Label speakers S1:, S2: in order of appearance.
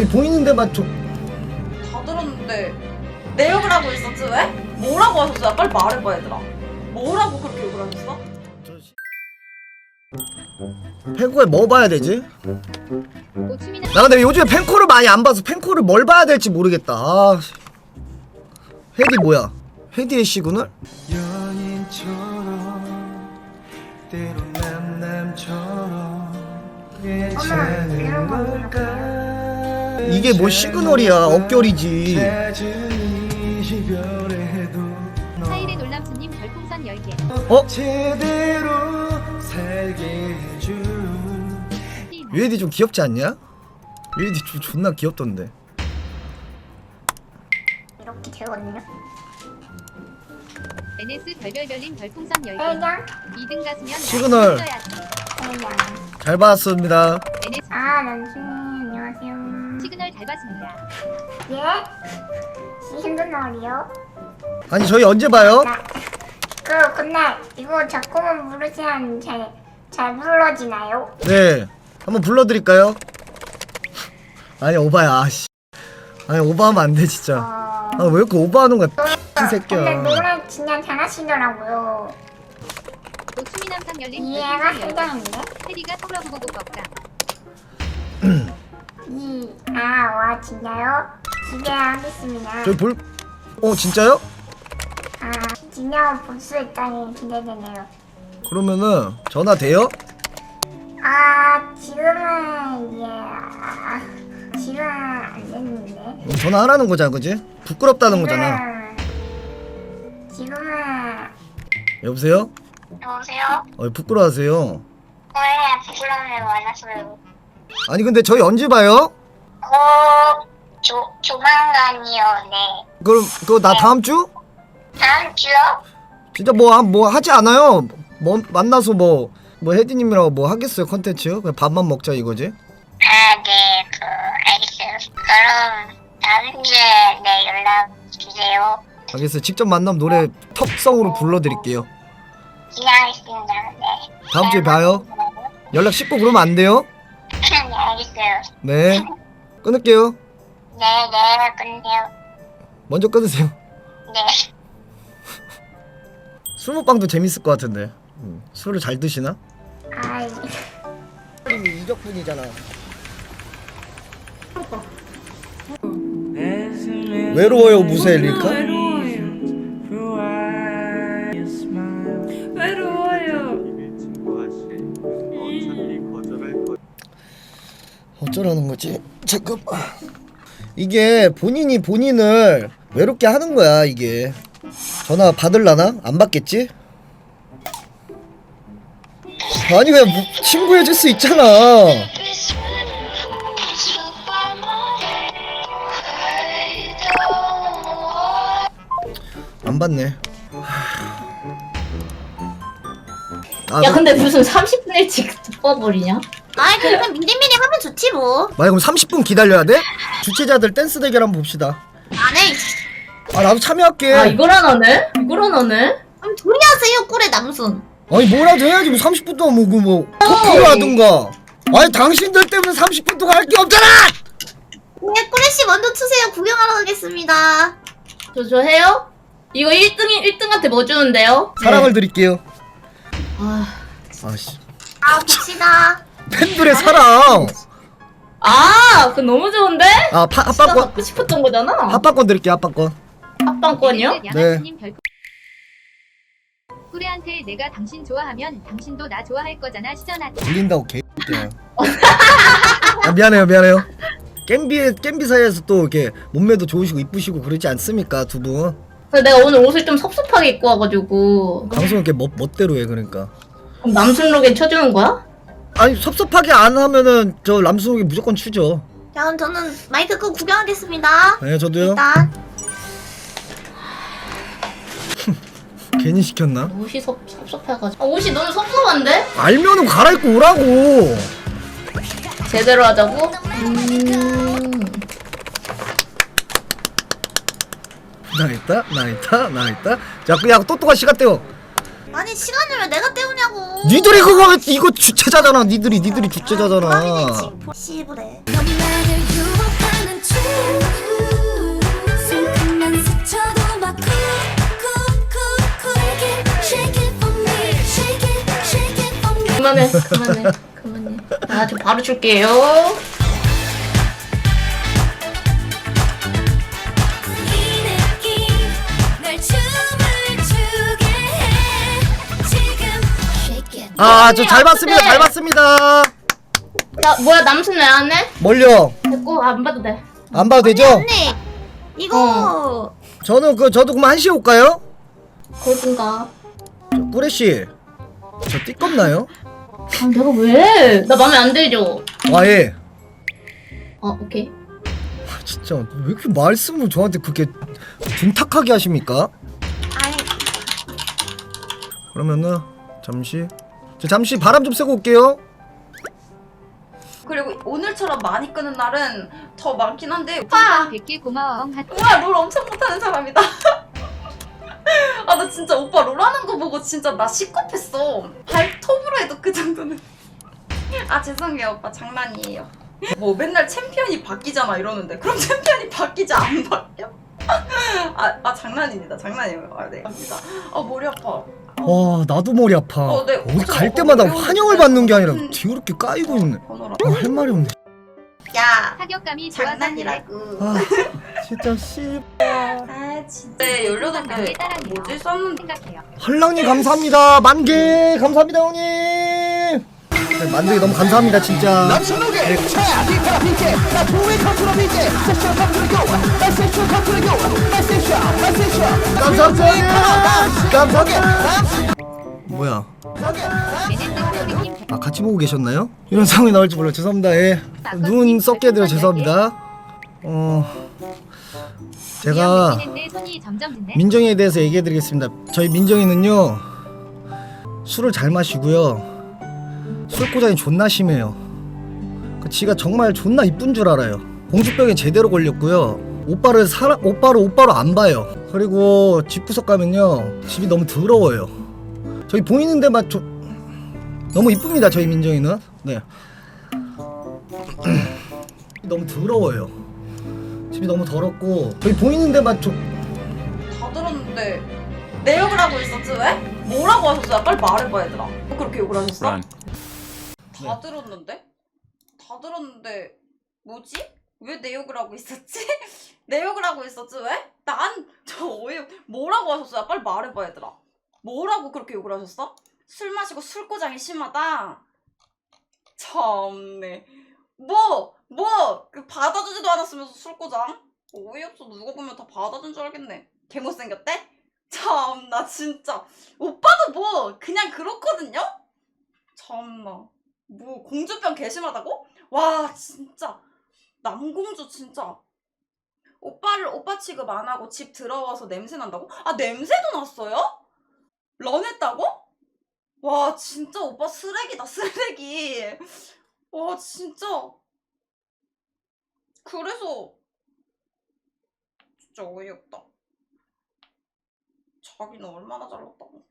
S1: 저기 보이는데 맞죠?
S2: 다 들었는데 내 욕을 하고 있었지 왜? 뭐라고 하셨어요? 빨리 말해봐 얘들아 뭐라고 그렇게 욕을 하셨어?
S1: 펜코에 뭐 봐야 되지?
S3: 나
S1: 근데 요즘에 펜코를 많이 안 봐서 펜코를 뭘 봐야 될지 모르겠다. 아, 씨. 헤디 뭐야? 헤디의 시그널?
S4: 연인처럼 때론 남남처럼 괜찮은 걸까
S1: 이게 뭐 시그널이야?
S4: 이별에도
S3: 사일의 놀람수님 별풍선 10개
S1: 어?
S4: 제대로 살게 해준
S1: 유헤디 좀 귀엽지 않냐? 유헤디 좀 존나 귀엽던데.
S5: 이렇게 되거든요.
S3: NS 별별별님 별풍선 10개
S5: 그냥
S3: 2등 갔으면
S1: 시그널. 잘 봤습니다.
S5: 아 남순이 안녕하세요.
S3: 시그널 잘 봤습니다
S5: 예? 시즌널이요?
S1: 아니 저희 언제 봐요?
S5: 그 근데 이거 자꾸만 부르시면 잘, 잘 불러지나요?
S1: 네. 한번 불러드릴까요? 아니 오바야. 아씨. 아니 오바하면 안 돼 진짜.
S5: 어...
S1: 아 왜 이렇게 오바하는 거야? 이
S5: 근데
S1: 새끼야.
S5: 노래 진짜 잘하시더라고요.
S3: 고추미 남상 열린
S5: 이해가
S3: 10개
S5: 되겠는데?
S3: 테리가 서러보고 꺾다
S5: 이, 아, 와, 진짜요? 기대하겠습니다.
S1: 저희 볼. 어 진짜요?
S5: 아, 진짜 볼수 있다니 기대되네요.
S1: 그러면은 전화 돼요?
S5: 아, 지금은, 예, 아, 지금 안 됐는데.
S1: 그럼 전화하라는 거잖아, 그지? 부끄럽다는 거잖아.
S5: 지금은, 지금은,
S1: 여보세요?
S5: 여보세요?
S1: 어 부끄러워하세요.
S5: 왜 부끄러움을 많았어요?
S1: 아니 근데 저희 언제 봐요?
S5: 어, 조, 조만간이요, 네.
S1: 그럼 그거 나 다음 주?
S5: 다음 주요?
S1: 진짜 뭐한뭐 하지 않아요? 뭐 만나서 뭐 뭐 혜디님이라고 뭐 하겠어요 컨텐츠? 그냥 밥만 먹자 이거지?
S5: 아, 네, 그, 알겠어요. 그럼, 다음 주에, 네, 연락 주세요.
S1: 알겠어요. 직접 만나면 노래 턱성으로 불러드릴게요.
S5: 기대하겠습니다, 네.
S1: 다음 주에 봐요. 연락 씻고 그러면 안 돼요?
S5: 네, 알겠어요.
S1: 네. 끊을게요.
S5: 네, 네, 끊네요.
S1: 먼저 끊으세요.
S5: 네.
S1: 술 먹방도 재밌을 것 같은데. 음, 술을 잘 드시나?
S5: 아,
S1: 이적분이잖아. 외로워요 무쇠 릴카? 어쩌라는 거지? 잠깐만. 이게 본인이 본인을 외롭게 하는 거야 이게. 전화 받을라나? 안 받겠지? 아니 그냥 뭐 친구 해줄 수 있잖아. 안 받네. 아,
S6: 야 근데 무슨 30분 일찍 뽑아버리냐?
S7: 아이 그러면 미리미리 좋지 뭐.
S1: 만약 그럼 30분 기다려야 돼? 주최자들 댄스 대결 한번 봅시다.
S7: 안 해.
S1: 아 나도 참여할게.
S6: 아 이걸 안 하네? 이걸 안 하네?
S7: 그럼 하세요 꿀의 남순.
S1: 아니 뭐라도 해야지 뭐 30분 동안 뭐그 뭐 토크를 하든가. 아니 당신들 때문에 30분 동안 할 게 없잖아.
S7: 네 꿀의 씨 먼저 추세요. 구경하러 가겠습니다.
S6: 저 저 해요? 이거 1등이 1등한테 뭐 주는데요?
S1: 사랑을 드릴게요.
S6: 아,
S1: 아씨
S7: 아 봅시다.
S1: 팬들의 사랑.
S6: 아, 그 너무 좋은데?
S1: 아 파,
S6: 진짜
S1: 합방권
S6: 갖고 싶었던 거잖아.
S1: 합방권 드릴게요 합방권.
S6: 합방권이요?
S3: NS 양아치님 별풍 꾸레한테 내가 당신 좋아하면 당신도 나 좋아할 거잖아 시전하자
S1: 들린다고 개X야. 아 미안해요 미안해요. 겜비의 겜비 사이에서 또 이렇게 몸매도 좋으시고 이쁘시고 그러지 않습니까 두 분?
S6: 그래서 내가 오늘 옷을 좀 섭섭하게 입고 와가지고
S1: 방송 이렇게 멋 멋대로 해 그러니까.
S6: 그럼 남순록에 쳐주는 거야?
S1: 아니 섭섭하게 안 하면은 저 람수옥이 무조건 추죠.
S7: 자 그럼 저는 마이크 끄고 구경하겠습니다.
S1: 네 저도요.
S7: 일단
S1: 괜히 시켰나?
S6: 옷이 섭, 섭섭해가지고 아, 옷이 너무 섭섭한데?
S1: 알면은 갈아입고 오라고.
S6: 제대로 하자고? 음...
S1: 나 있다 나 있다 나 있다. 자 야 또또가 시간 때워.
S7: 아니 시간을 왜 내가 때우냐고.
S1: 니들이 그거 이거 주체자잖아. 니들이 니들이 아, 주체자잖아.
S7: 시부래.
S5: 뭐,
S6: 그만해 그만해 그만해 나 지금 바로 줄게요
S1: 아 저 잘 봤습니다 잘 봤습니다
S6: 야 뭐야 남순 왜 안 해?
S1: 멀려
S6: 됐고 안 봐도 돼.
S1: 안 봐도 되죠?
S7: 언니 이거
S1: 저는 그 저도 그만 한시에 올까요?
S6: 그러든가.
S1: 저 꾸레씨 저 띠껍나요?
S6: 아 내가 왜? 나 맘에 안 들죠.
S1: 아 예
S6: 어 오케이.
S1: 진짜 왜 이렇게 말씀을 저한테 그렇게 둔탁하게 하십니까?
S7: 아니
S1: 그러면은 잠시 저 잠시 바람 좀 쐬고 올게요
S2: 그리고 오늘처럼 많이 끄는 날은 더 많긴 한데
S3: 오빠 100개 고마워 엉 하트
S2: 오빠 롤 엄청 못하는 사람이다. 아 나 진짜 오빠 롤 하는 거 보고 진짜 나 시겁했어. 발톱으로 해도 그 정도는. 아 죄송해요 오빠 장난이에요. 뭐 맨날 챔피언이 바뀌잖아 이러는데 그럼 챔피언이 바뀌지 안 바뀌어? 아, 아 장난입니다 장난이에요. 아 네. 갑니다. 아 머리 아파.
S1: 와 나도 머리 아파
S2: 어, 네.
S1: 어디 갈
S2: 어,
S1: 때마다
S2: 어려운데.
S1: 환영을 받는 게 아니라
S2: 음.
S1: 뒤그렇게 까이고 있네
S2: 번호라.
S1: 아, 할 말이 없네
S2: 야
S3: 타격감이
S2: 장난이라고.
S1: 아 진짜 씨
S2: 아 진짜. 네 18개 뭐지 썼는데.
S3: 생각해요
S1: 한랑님 감사합니다 만개 감사합니다 형님 네, 만개 너무 감사합니다 진짜 감사 합니다. 감사합니다 뭐야? 아 같이 보고 계셨나요? 이런 상황이 나올 줄 몰라. 죄송합니다. 예 눈 썩게 해드려. 죄송합니다. 어. 제가 민정이에 대해서 얘기해 드리겠습니다. 저희 민정이는요 술을 잘 마시고요 술고장이 존나 심해요. 그 지가 정말 존나 이쁜 줄 알아요. 공주병에 제대로 걸렸고요. 오빠를 사라 오빠를 오빠로 안 봐요. 그리고 집 구석 가면요 집이 너무 더러워요. 저희 보이는 데만 좀 너무 이쁩니다. 저희 민정이는 네 너무 더러워요. 집이 너무 더럽고 저희 보이는 데만
S2: 좀다 들었는데 내 욕을 하고 있었지 왜? 뭐라고 하셨어요? 빨리 말해봐 얘들아 그렇게 욕을 하셨어? 다 들었는데? 다 들었는데 뭐지? 왜 내 욕을 하고 있었지? 내 욕을 하고 있었지 왜? 난저 어이없 뭐라고 하셨어요? 빨리 말해봐 얘들아 뭐라고 그렇게 욕을 하셨어? 술 마시고 술고장이 심하다? 참네 뭐! 뭐! 그 받아주지도 않았으면서 술고장? 어이없어 누가 보면 다 받아준 줄 알겠네 개 못생겼대? 참 나 진짜 오빠도 뭐 그냥 그렇거든요? 참나 뭐 공주병 개심하다고? 와 진짜 남공주 진짜 오빠를 오빠 취급 안 하고 집 들어와서 냄새 난다고? 아 냄새도 났어요? 런했다고? 와 진짜 오빠 쓰레기다 쓰레기 와 진짜 그래서 진짜 어이없다 자기는 얼마나 잘났다고